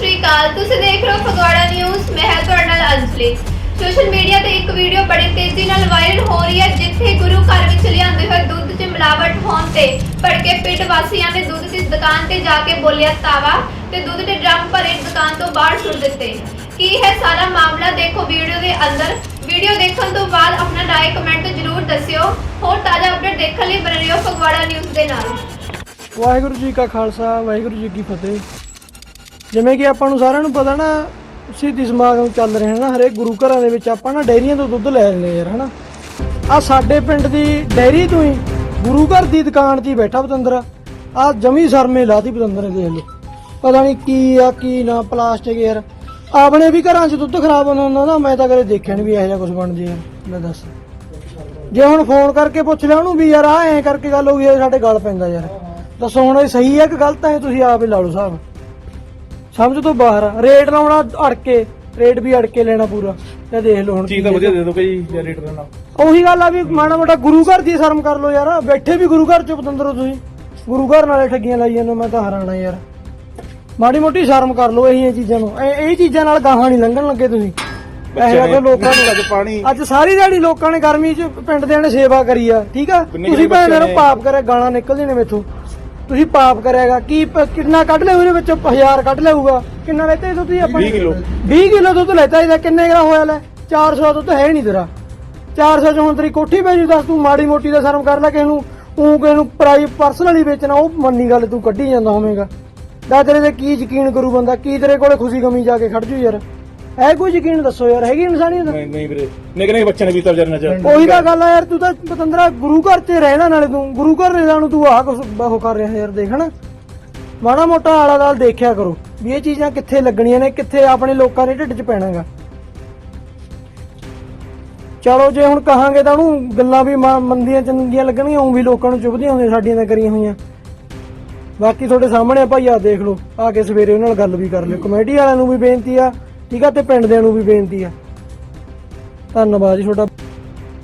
ਸ਼੍ਰੀ ਅਕਾਲ, ਤੁਸੀਂ ਦੇਖ ਰਹੇ ਹੋ ਫਗਵਾੜਾ ਨਿਊਜ਼, ਮੈਂ ਹਾਂ ਤੁਹਾਡੇ ਨਾਲ ਅੰਜਲੀ। ਸੋਸ਼ਲ ਮੀਡੀਆ ਤੇ ਇੱਕ ਵੀਡੀਓ ਬੜੀ ਤੇਜ਼ੀ ਨਾਲ ਵਾਇਰਲ ਹੋ ਰਹੀ ਹੈ, ਜਿੱਥੇ ਗੁਰੂ ਘਰ ਵਿੱਚ ਲਿਆਂਦੇ ਹੋਏ ਦੁੱਧ 'ਚ ਮਿਲਾਵਟ ਹੋਣ ਤੇ ਭੜਕੇ ਪਿੰਡ ਵਾਸੀਆਂ ਨੇ ਦੁੱਧ ਦੀ ਦੁਕਾਨ ਤੇ ਜਾ ਕੇ ਬੋਲਿਆ ਤਾਵਾ ਤੇ ਦੁੱਧ ਦੇ ਡਰਮ ਭਰੇ ਦੁਕਾਨ ਤੋਂ ਬਾਹਰ ਸੁੱਟ ਦਿੱਤੇ। ਕੀ ਹੈ ਸਾਰਾ ਮਾਮਲਾ? ਦੇਖੋ ਵੀਡੀਓ ਦੇ ਅੰਦਰ। ਵੀਡੀਓ ਦੇਖਣ ਤੋਂ ਬਾਅਦ ਆਪਣਾ ਰਾਏ ਕਮੈਂਟ ਜ਼ਰੂਰ ਦੱਸਿਓ। ਹੋਰ ਤਾਜ਼ਾ ਅਪਡੇਟ ਦੇਖਣ ਲਈ ਬਣੇ ਰਹੋ ਫਗਵਾੜਾ ਨਿਊਜ਼ ਦੇ ਨਾਲ। ਵਾਹਿਗੁਰੂ ਜੀ ਕਾ ਖਾਲਸਾ, ਵਾਹਿਗੁਰੂ ਜੀ ਕੀ ਫਤਿਹ। ਜਿਵੇਂ ਕਿ ਆਪਾਂ ਨੂੰ ਸਾਰਿਆਂ ਨੂੰ ਪਤਾ ਨਾ ਸਿੱਧੀ ਸਮਾਗਮ ਚੱਲ ਰਹੇ ਹਨ ਨਾ ਹਰੇਕ ਗੁਰੂ ਘਰਾਂ ਦੇ ਵਿੱਚ ਆਪਾਂ ਨਾ ਡੈਰੀਆਂ ਤੋਂ ਦੁੱਧ ਲੈ ਲੈਂਦੇ ਯਾਰ ਹਨਾ? ਆ ਸਾਡੇ ਪਿੰਡ ਦੀ ਡੈਰੀ ਤੋਂ ਹੀ ਗੁਰੂ ਘਰ ਦੀ ਦੁਕਾਨ 'ਚ ਹੀ ਬੈਠਾ ਪਤੰਦਰ। ਆ ਜਮੀ ਸਰਮੇ ਲਾਤੀ ਪਤੰਦਰ ਨੇ ਦੇਖ ਲਓ। ਪਤਾ ਨਹੀਂ ਕੀ ਆ ਕੀ ਨਾ ਪਲਾਸਟਿਕ ਯਾਰ। ਆਪਣੇ ਵੀ ਘਰਾਂ 'ਚ ਦੁੱਧ ਖਰਾਬ ਹੁੰਦਾ ਹੁੰਦਾ ਨਾ ਮੈਂ ਤਾਂ ਕਦੇ ਦੇਖਿਆ ਨਹੀਂ ਵੀ ਇਹੋ ਜਿਹਾ ਕੁਝ ਬਣ ਜੇ ਯਾਰ ਲੈ ਦੱਸ। ਜੇ ਹੁਣ ਫੋਨ ਕਰਕੇ ਪੁੱਛ ਲਿਆ ਉਹਨੂੰ ਵੀ ਯਾਰ ਆ ਐਂ ਕਰਕੇ ਗੱਲ ਹੋ ਗਈ ਆ, ਸਾਡੇ ਗੱਲ ਪੈਂਦਾ ਯਾਰ। ਦੱਸੋ ਹੁਣ ਇਹ ਸਹੀ ਹੈ ਕਿ ਗਲਤ ਹੈ ਤੁਸੀਂ ਆਪ ਹੀ ਲਾ ਲਓ ਸਾਹਿਬ ਸਮਝ ਤੋਂ ਬਾਹਰ ਆ। ਰੇਟ ਲਾਉਣਾ ਅੜ ਕੇ ਰੇਟ ਵੀ ਅੜ ਕੇ ਲੈਣਾ ਪੂਰਾ। ਤੇ ਦੇਖ ਲਓ ਹੁਣ ਚੀਜ਼ ਤਾਂ ਵਧੀਆ ਦੇ ਦੋ ਜੀ ਜਾਂ ਰੇਟ ਨਾਲ ਉਹੀ ਗੱਲ ਆ ਵੀ ਮਾੜਾ ਮੋਟਾ ਗੁਰੂ ਘਰ ਦੀ ਸ਼ਰਮ ਕਰ ਲਓ ਯਾਰ। ਬੈਠੇ ਵੀ ਗੁਰੂ ਘਰ ਚ ਪਤੰਦਰੋ ਤੁਸੀਂ। ਗੁਰੂ ਘਰ ਨਾਲੇ ਠੱਗੀਆਂ ਲਾਈ ਜਾਂਦੇ ਹੋ, ਮੈਂ ਤਾਂ ਹੈਰਾਨ ਆ ਯਾਰ। ਮਾੜੀ ਮੋਟੀ ਸ਼ਰਮ ਕਰ ਲਓ ਇਹ ਚੀਜ਼ਾਂ ਨੂੰ। ਇਹ ਇਹ ਚੀਜ਼ਾਂ ਨਾਲ ਗਾਹਾਂ ਨਹੀਂ ਲੰਘਣ ਲੱਗੇ ਤੁਸੀਂ। ਪੈਸੇ ਲੱਗੇ ਲੋਕਾਂ ਨੂੰ ਅੱਜ ਪਾਣੀ ਅੱਜ ਸਾਰੀ ਦਿਹਾੜੀ ਲੋਕਾਂ ਨੇ ਗਰਮੀ 'ਚ ਪਿੰਡ ਦਿਆਂ ਨੇ ਸੇਵਾ ਕਰੀ ਆ ਠੀਕ ਆ? ਕਿੰਨੇ ਤੁਸੀਂ ਕਿੰਨੇ ਭੈਣ ਨੂੰ ਬੱਚੇ ਨੇ? ਪਾਪ ਕਰਿਆ ਗਾਲਾਂ ਨਿਕਲਦੀਆਂ ਨੇ ਮੇਥੋਂ। ਤੁਸੀਂ ਪਾਪ ਕਰਿਆਗਾ। ਕੀ ਪ- ਕਿੰਨਾ ਕੱਢ ਲਿਆ ਉਹਦੇ ਵਿੱਚੋਂ? 1000 ਕੱਢ ਲਿਆਊਗਾ ਕਿੰਨਾ ਲੈਤੇ ਇਹ ਤੁਸੀਂ ਆਪਾਂ 20 ਕਿਲੋ। 20 ਕਿਲੋ ਦੁੱਧ ਲੈਤਾ ਇਹਦਾ ਕਿੰਨੇ ਗ੍ਰਾਮ ਹੋਇਆ ਲੈ? 400 ਦਾ ਦੁੱਧ ਹੈ ਨਹੀਂ ਤੇਰਾ। 400 ਚ ਹੁਣ ਤੇਰੀ ਕੋਠੀ ਪੈ ਜੂ ਦੱਸ ਤੂੰ ਮਾੜੀ ਮੋਟੀ ਦਾ ਸ਼ਰਮ ਕਰ ਲੈ ਕਿਸੇ ਨੂੰ। ਉਹ ਕਿਸੇ ਨੂੰ ਪ੍ਰਾਈ ਪਰਸਨਲੀ ਵੇਚਣਾ ਉਹ ਮੰਨੀ ਗੱਲ ਤੂੰ ਕੱਢੀ ਜਾਂਦਾ ਹੋਵੇਂਗਾ। ਦਾ ਤੇਰੇ ਤੇ ਕੀ ਯਕੀਨ ਕਰੂ ਬੰਦਾ? ਕੀ ਤੇਰੇ ਕੋਲੇ ਖੁਸ਼ੀ ਗਮੀ ਜਾ ਕੇ ਖੜ ਜੂ ਯਾਰ? ਐ ਕੋਈ ਯਕੀਨ ਦੱਸੋ ਯਾਰ ਹੈਗੀ ਇਨਸਾਨੀਅਤ? ਨਹੀਂ ਨਹੀਂ ਵੀਰੇ। ਨਿੱਕੇ ਨਿੱਕੇ ਬੱਚਿਆਂ ਨੇ ਪੀਤਾ ਵਿਚਾਰੇ ਨਾਲ ਉਹੀ ਤਾਂ ਗੱਲ ਆ ਯਾਰ ਤੂੰ ਤਾਂ ਪਤੰਦਰਾ ਗੁਰੂ ਘਰ 'ਚ ਰਹਿਣਾ ਨਾਲੇ ਤੂੰ ਗੁਰੂ ਘਰ ਰਹਿਣਾ ਨੂੰ ਤੂੰ ਆਹ ਕੁਛ ਉਹ ਕਰ ਰਿਹਾ ਯਾਰ ਦੇਖ ਨਾ ਮਾੜਾ ਮੋਟਾ ਆਲਾ ਦਾਲ ਦੇਖਿਆ ਕਰੋ ਵੀ ਇਹ ਚੀਜ਼ਾਂ ਕਿੱਥੇ ਲੱਗਣੀਆਂ ਨੇ ਕਿੱਥੇ ਆਪਣੇ ਲੋਕਾਂ ਦੇ ਢਿੱਡ 'ਚ ਪੈਣਾਗਾ। ਚਲੋ ਜੇ ਹੁਣ ਕਹਾਂਗੇ ਤਾਂ ਉਹਨੂੰ ਗੱਲਾਂ ਵੀ ਮ- ਮੰਦੀਆਂ ਚੰਗੀਆਂ ਲੱਗਣਗੀਆਂ ਉਹ ਵੀ ਲੋਕਾਂ ਨੂੰ ਚੁਭਦੀਆਂ ਹੁੰਦੀਆਂ ਸਾਡੀਆਂ ਤਾਂ ਕਰੀਆਂ ਹੋਈਆਂ। ਬਾਕੀ ਤੁਹਾਡੇ ਸਾਹਮਣੇ ਆ ਭਾਈ ਆ ਦੇਖ ਲਓ ਆ ਕੇ ਸਵੇਰੇ ਉਹਨਾਂ ਨਾਲ ਗੱਲ ਵੀ ਕਰ ਲਿਓ। ਕਮੇਟੀ ਵਾਲਿਆਂ ਨੂੰ ਵੀ ਬੇਨਤੀ ਆ ਠੀਕ ਆ ਤੇ ਪਿੰਡ ਦਿਆਂ ਨੂੰ ਵੀ ਬੇਨਤੀ ਆ। ਧੰਨਵਾਦ ਜੀ ਤੁਹਾਡਾ।